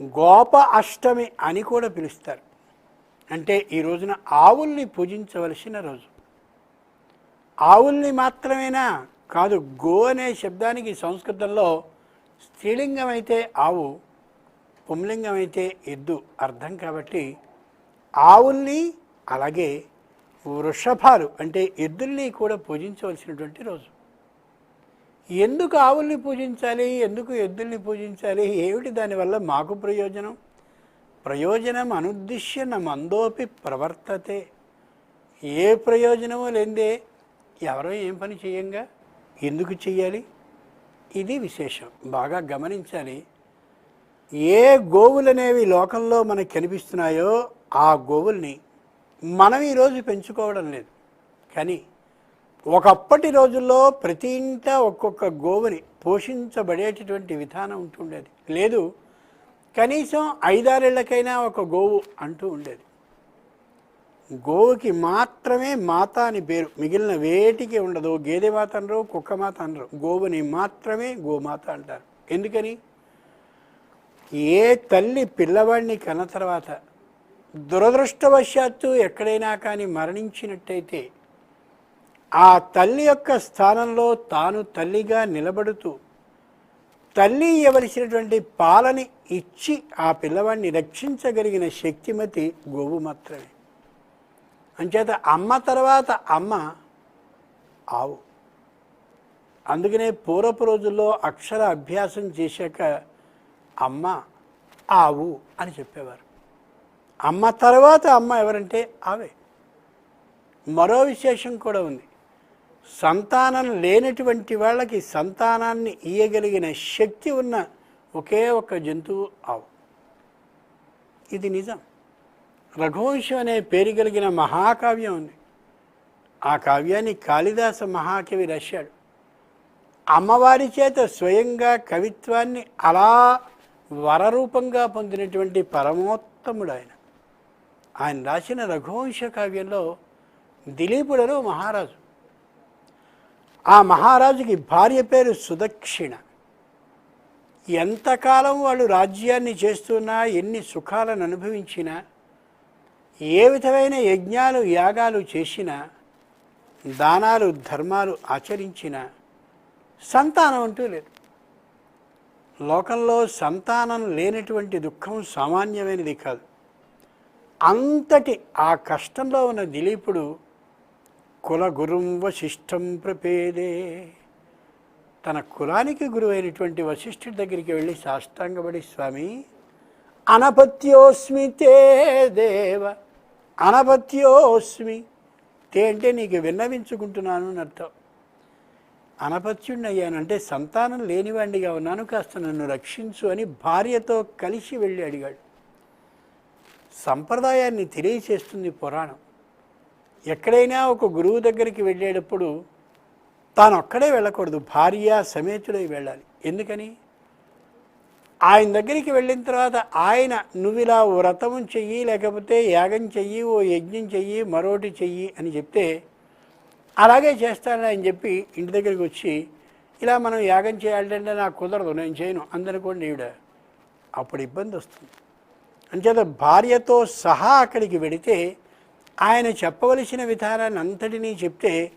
గోప అష్టమి అని కూడా పిలుస్తారు. అంటే ఈ రోజున ఆవుల్ని పూజించవలసిన రోజు. ఆవుల్ని మాత్రమేనా కాదు గో అనే శబ్దానికి సంస్కృతంలో స్త్రీలింగం అయితే ఆవు పుంలింగం అయితే ఎద్దు అర్థం కాబట్టి ఆవుల్ని అలాగే వృషభాలు అంటే ఎద్దుల్ని కూడా పూజించవలసినటువంటి రోజు. ఎందుకు ఆవుల్ని పూజించాలి? ఎందుకు ఎద్దుల్ని పూజించాలి? ఏమిటి దానివల్ల మాకు ప్రయోజనం? ప్రయోజనం అనుద్దిశ్య మందోపి ప్రవర్తతే. ఏ ప్రయోజనమో లేదే. ఎవరో ఏం పని చేయంగా? ఎందుకు చెయ్యాలి? ఇది విశేషం. బాగా గమనించాలి. ఏ గోవులనేవి లోకంలో మనకు కనిపిస్తున్నాయో ఆ గోవుల్ని మనం ఈరోజు పెంచుకోవడం లేదు. కానీ ఒకప్పటి రోజుల్లో ప్రతి ఇంట ఒక్కొక్క గోవుని పోషించబడేటటువంటి విధానం ఉంటుండేది లేదు కనీసం ఐదారేళ్ళకైనా ఒక గోవు అంటూ ఉండేది. గోవుకి మాత్రమే మాత అని పేరు. మిగిలిన వేటికి ఉండదు. గేదె మాత అనరు కుక్క మాత అనరు. గోవుని మాత్రమే గోమాత అంటారు. ఎందుకని? ఏ తల్లి పిల్లవాడిని కన్న తర్వాత దురదృష్టవశాత్తు ఎక్కడైనా కానీ మరణించినట్టయితే ఆ తల్లి యొక్క స్థానంలో తాను తల్లిగా నిలబడుతూ తల్లి ఇవ్వలసినటువంటి పాలని ఇచ్చి ఆ పిల్లవాడిని రక్షించగలిగిన శక్తిమతి గోవు మాత్రమే. అంచేత అమ్మ తర్వాత అమ్మ ఆవు. అందుకనే పూర్వపు రోజుల్లో అక్షర అభ్యాసం చేశాక అమ్మ ఆవు అని చెప్పేవారు. అమ్మ తర్వాత అమ్మ ఎవరంటే ఆవే. మరో విశేషం కూడా ఉంది. సంతానం లేనటువంటి వాళ్ళకి సంతానాన్ని ఇయ్యగలిగిన శక్తి ఉన్న ఒకే ఒక జంతువు ఆవు. ఇది నిజం. రఘువంశం అనే పేరు కలిగిన మహాకావ్యం ఉంది. ఆ కావ్యాన్ని కాళిదాస మహాకవి రాశాడు. అమ్మవారి చేత స్వయంగా కవిత్వాన్ని అలా వరరూపంగా పొందినటువంటి పరమోత్తముడు ఆయన. ఆయన రాసిన రఘువంశ కావ్యంలో దిలీపుడలో మహారాజు. ఆ మహారాజుకి భార్య పేరు సుదక్షిణ. ఎంతకాలం వాళ్ళు రాజ్యాన్ని చేస్తున్నా ఎన్ని సుఖాలను అనుభవించినా ఏ విధమైన యజ్ఞాలు యాగాలు చేసినా దానాలు ధర్మాలు ఆచరించినా సంతానం అంటూ లేదు. లోకంలో సంతానం లేనటువంటి దుఃఖం సామాన్యమైనది కాదు. అంతటి ఆ కష్టంలో ఉన్న దిలీపుడు కుల గురుం వశిష్టం ప్రపేదే. తన కులానికి గురువైనటువంటి వశిష్ఠుడి దగ్గరికి వెళ్ళి సాష్టాంగపడి స్వామి అనపత్యోస్మి తే దేవ అనపత్యోస్మి తే అంటే నీకు విన్నవించుకుంటున్నాను అని అర్థం. అనపత్యుడిని అయ్యానంటే సంతానం లేనివాడిగా ఉన్నాను కాస్త నన్ను రక్షించు అని భార్యతో కలిసి వెళ్ళి అడిగాడు. సంప్రదాయాన్ని తెలియచేస్తుంది పురాణం. ఎక్కడైనా ఒక గురువు దగ్గరికి వెళ్ళేటప్పుడు తాను ఒక్కడే వెళ్ళకూడదు భార్య సమేతుడై వెళ్ళాలి. ఎందుకని? ఆయన దగ్గరికి వెళ్ళిన తర్వాత ఆయన నువ్వు ఇలా వ్రతం చెయ్యి లేకపోతే యాగం చెయ్యి ఓ యజ్ఞం చెయ్యి మరోటి చెయ్యి అని చెప్తే అలాగే చేస్తానని ఆయన చెప్పి ఇంటి దగ్గరికి వచ్చి ఇలా మనం యాగం చేయాలంటే నాకు కుదరదు నేను చేయను అందనుకోండి ఈవిడ. అప్పుడు ఇబ్బంది వస్తుంది. అంచేత భార్యతో సహా అక్కడికి వెడితే ఆయన చెప్పవలసిన విధానాన్ని అంతటినీ చెప్తే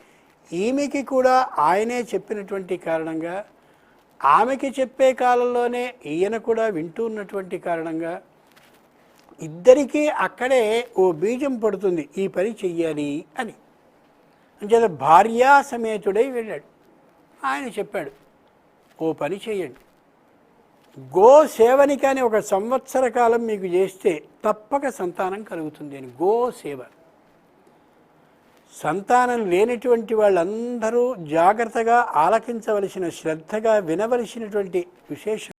ఈమెకి కూడా ఆయనే చెప్పినటువంటి కారణంగా ఆమెకి చెప్పే కాలంలోనే ఈయన కూడా వింటూ ఉన్నటువంటి కారణంగా ఇద్దరికీ అక్కడే ఓ బీజం పడుతుంది ఈ పని చెయ్యాలి అని. అంచేత భార్యా సమేతుడై వెళ్ళాడు. ఆయన చెప్పాడు ఓ పని చేయండి గో సేవని కానీ ఒక సంవత్సర కాలం మీకు చేస్తే తప్పక సంతానం కలుగుతుంది అని. గో సేవ. సంతానం లేనటువంటి వాళ్ళందరూ జాగ్రత్తగా ఆలకించవలసిన శ్రద్ధగా వినవలసినటువంటి విశేషం